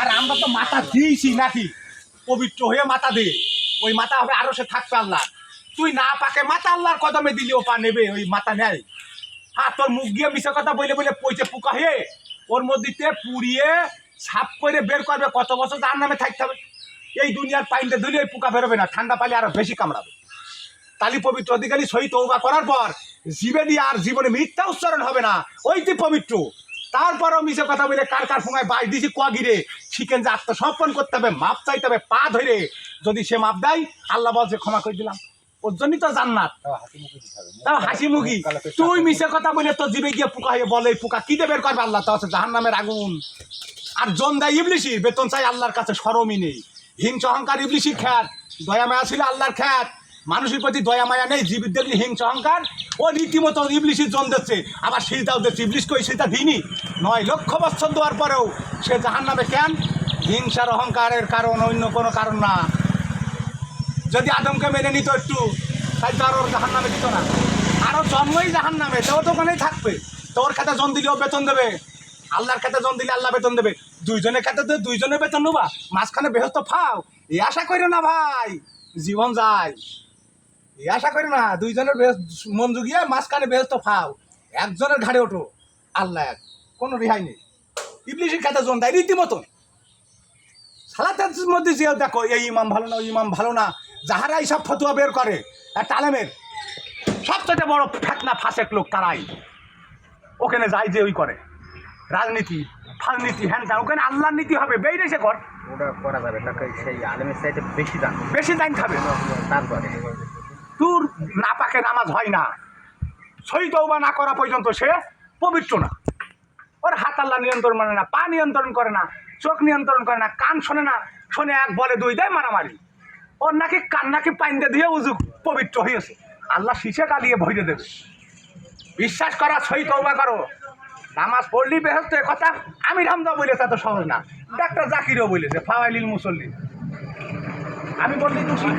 আর আমরা তো মাথা দিয়েছি নাকি? পবিত্র হয়ে মাথা দে। ওই মাথা হবে আরও সে থাকবে আল্লাহ। তুই না পাকে মাথা আল্লাহর কদমে দিলি, ও পা নেবে, ওই মাথা নেয়। হ্যাঁ তোর মুখ দিয়ে মিশে কথা বলে বলে পইছে পোকা হয়ে ওর মধ্যে পুড়িয়ে সাফ করে বের করবে, কত বছর তার নামে থাকতে হবে। এই দুনিয়ার পাইনটা ধরে ওই পোকা বেরোবে না, ঠান্ডা পালে আরও বেশি কামড়াবে। তালি পবিত্র অধিকারী সহি তৌবা করার পর জীবে দিয়ে আর জীবনে মিথ্যা উচ্চারণ হবে না। ওই তুই পবিত্র। তারপরও মিশে কথা বলে কার কার ফোঙায় বাই দিছি কোয়াগিরে শিখেন যে আত্মসমর্পণ করতে হবে মাপ চাইতে হবে পা ধরে। যদি সে মাপ দেয় আল্লাহ বলছে ক্ষমা করে দিলাম। ওর জন্যই তো জান্নাত। তাও হাসি মুখি তুই মিশে কথা বলে তো জীবে গিয়ে পোকা হয়ে বলে পোকা কি দেবের করবে আল্লাহ? তো আছে জাহান নামের আগুন। আর জন দেয় ইবলিশি বেতন চাই আল্লাহর কাছে সরমই নেই। হিংস অহংকার ইবলিশি খ্যাত। দয়া মায়া ছিল আল্লাহর খ্যাত। মানুষের প্রতি দয়া, মায়া নেই জীবিত দেখলি হিংস, অহংকার। ও রীতিমতো ইবলিশির জন দিচ্ছে। আবার সিজদাও দিচ্ছে ইবলিশকে ওই সিজদা দিইনি। নয় লক্ষ বছর দেওয়ার পরেও সে জাহান নামে কেন? হিংসার, অহংকারের কারণ, অন্য কোনো কারণ না। যদি আদমকে মেনে নিত একটু তাই তো আর ওর জাহান নামে দিত না। আরও জন্মই জাহান নামে তো ওখানেই থাকবে। তোর খাতে জন দিলেও বেতন দেবে। আল্লাহর খাতে জন দিলে আল্লাহ বেতন দেবে। দুইজনের খাতে তো দুইজনের বেতন নেবা। মাঝখানে বেহস্ত ফাও। এই আশা করি না ভাই, জীবন যায়। আশা করি না দুইজনের মন জুগিয়ে মাঝখানে বেহস্ত ফাও। একজনের ঘাড়ে ওঠো আল্লাহ এক। কোনো রেহাই নেই। ইবলিশের খাতে জন দেয় রীতিমতন। সালাতের মধ্যে যে দেখো এই ইমাম ভালো না ওই ইমাম ভালো না যাহারা এইসব ফতুয়া বের করে আর তালেমের সবচেয়ে বড় ফেকনা ফাঁসেক লোক তারাই ওখানে যায় যে ওই করে। রাজনীতি ফালনীতি হ্যান ত্যান ওখানে আল্লাহর নীতি হবে বেরিয়ে সে কর। ওটা করা যাবে সেই আলেমের সাইডে বেশি দাম। বেশি টাইম খাবে। তারপরে। তোর না পাকে নামাজ হয় না। সই তৌবা না করা পর্যন্ত সে পবিত্র না। ওর হাত আল্লাহ নিয়ন্ত্রণ মানে না, পা নিয়ন্ত্রণ করে না, চোখ নিয়ন্ত্রণ করে না, কান শোনে না, শোনে এক বলে দুই দেয় মারামারি। ওর নাকি কান নাকি পাইন্দে দিয়ে উজু পবিত্র হয়েছে আল্লাহ শিশে কালিয়ে ভরে দেবে। বিশ্বাস করা, সই তৌবা করো। নামাজ পড়লি বেহস্ত কথা, আমি রামদা বলেছে এত সহজ না। ডাক্তার জাকিরও বলেছে ফাওয়াইলিল মুসল্লি। আমি বললি তো শিখ